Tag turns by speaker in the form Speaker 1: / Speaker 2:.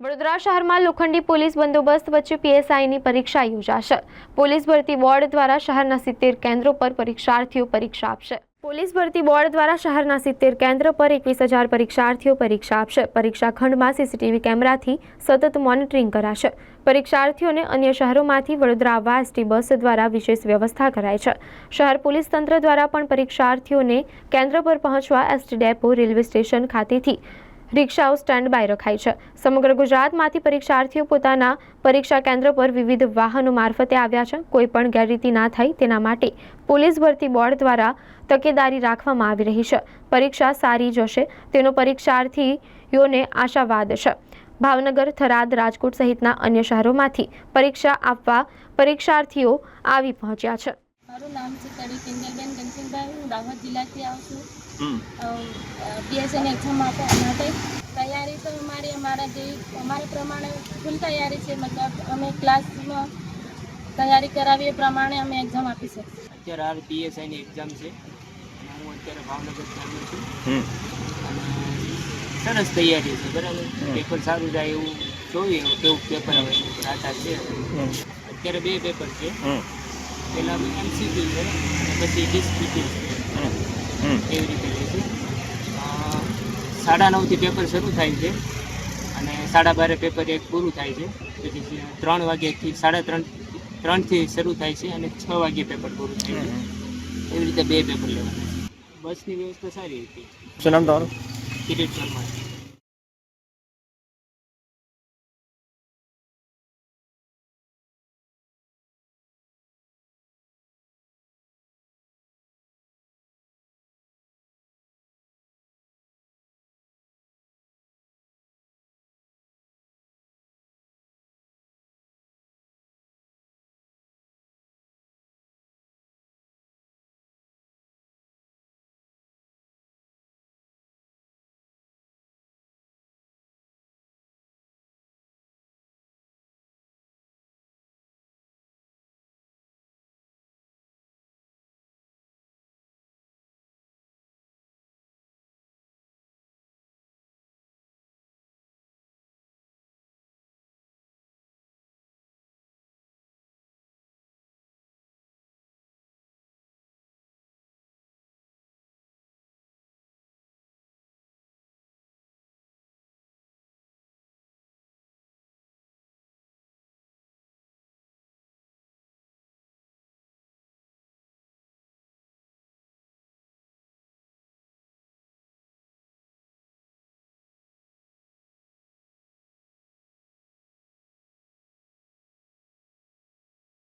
Speaker 1: વડોદરા શહેરમાં લોખંડી પોલીસ બંદોબસ્ત વચ્ચે પીએસઆઈની પરીક્ષા યોજાશે. પોલીસ ભરતી બોર્ડ દ્વારા શહેરના સિત્તેર કેન્દ્રો પર પરીક્ષાર્થીઓ પરીક્ષા આપશે. પોલીસ ભરતી બોર્ડ દ્વારા શહેરના સિત્તેર કેન્દ્ર પર એકવીસ હજાર પરીક્ષાર્થીઓ પરીક્ષા આપશે. પરીક્ષા ખંડમાં સીસીટીવી કેમેરાથી સતત મોનિટરિંગ કરાશે. પરીક્ષાર્થીઓને અન્ય શહેરોમાંથી વડોદરા આવવા એસટી બસ દ્વારા વિશેષ વ્યવસ્થા કરાય છે. શહેર પોલીસ તંત્ર દ્વારા પણ પરીક્ષાર્થીઓને કેન્દ્ર પર પહોંચવા એસટી ડેપો રેલવે સ્ટેશન ખાતેથી રિક્ષાઓ સ્ટેન્ડ બાય રખાઈ છે. સમગ્ર ગુજરાતમાંથી પરીક્ષાર્થીઓ પોતાના પરીક્ષા કેન્દ્ર પર વિવિધ વાહનો મારફતે આવ્યા છે. કોઈ પણ ગેરરીતિ ના થાય તેના માટે પોલીસ ભરતી બોર્ડ દ્વારા તકેદારી રાખવામાં આવી રહી છે. પરીક્ષા સારી જશે તેનો પરીક્ષાર્થીઓને આશાવાદ છે. ભાવનગર, થરાદ, રાજકોટ સહિતના અન્ય શહેરોમાંથી પરીક્ષા આપવા પરીક્ષાર્થીઓ આવી પહોંચ્યા છે.
Speaker 2: મારું નામ છે તડી કિંજલબેન ઘનશ્યામભાઈ. હું દાહોદ જિલ્લાથી આવું છું.
Speaker 3: હમ.
Speaker 2: એક્ઝામ આપવા માટે તૈયારી તો અમારી અમારા જે અમારા પ્રમાણે ફૂલ તૈયારી છે. મતલબ અમે ક્લાસમાં તૈયારી કરાવી એ પ્રમાણે અમે એક્ઝામ આપી શકીએ.
Speaker 4: અત્યારે હાલ પીએસઆઈની એક્ઝામ છે. હું અત્યારે ભાવનગર ચાલુ છું. સરસ તૈયારી છે બરાબર? પેપર સારું જાય એવું જોઈએ કેવું પેપર હવે રાતા છે. અત્યારે બે પેપર છે. પહેલાં એમસીક્યુ છે પછી ડિસ્ક્રિપ્ટિવ છે. એવી રીતે લે છે. સાડા નવથી પેપર શરૂ થાય છે અને સાડા બારે પેપર એક પૂરું થાય છે. પછી ત્રણ વાગ્યાથી સાડા ત્રણ ત્રણથી શરૂ થાય છે અને છ વાગ્યે પેપર પૂરું થાય છે. એવી રીતે બે પેપર લેવાના છે. બસની વ્યવસ્થા સારી હતી.
Speaker 3: શું નામ તમારું?
Speaker 4: કિરીટ શર્મા.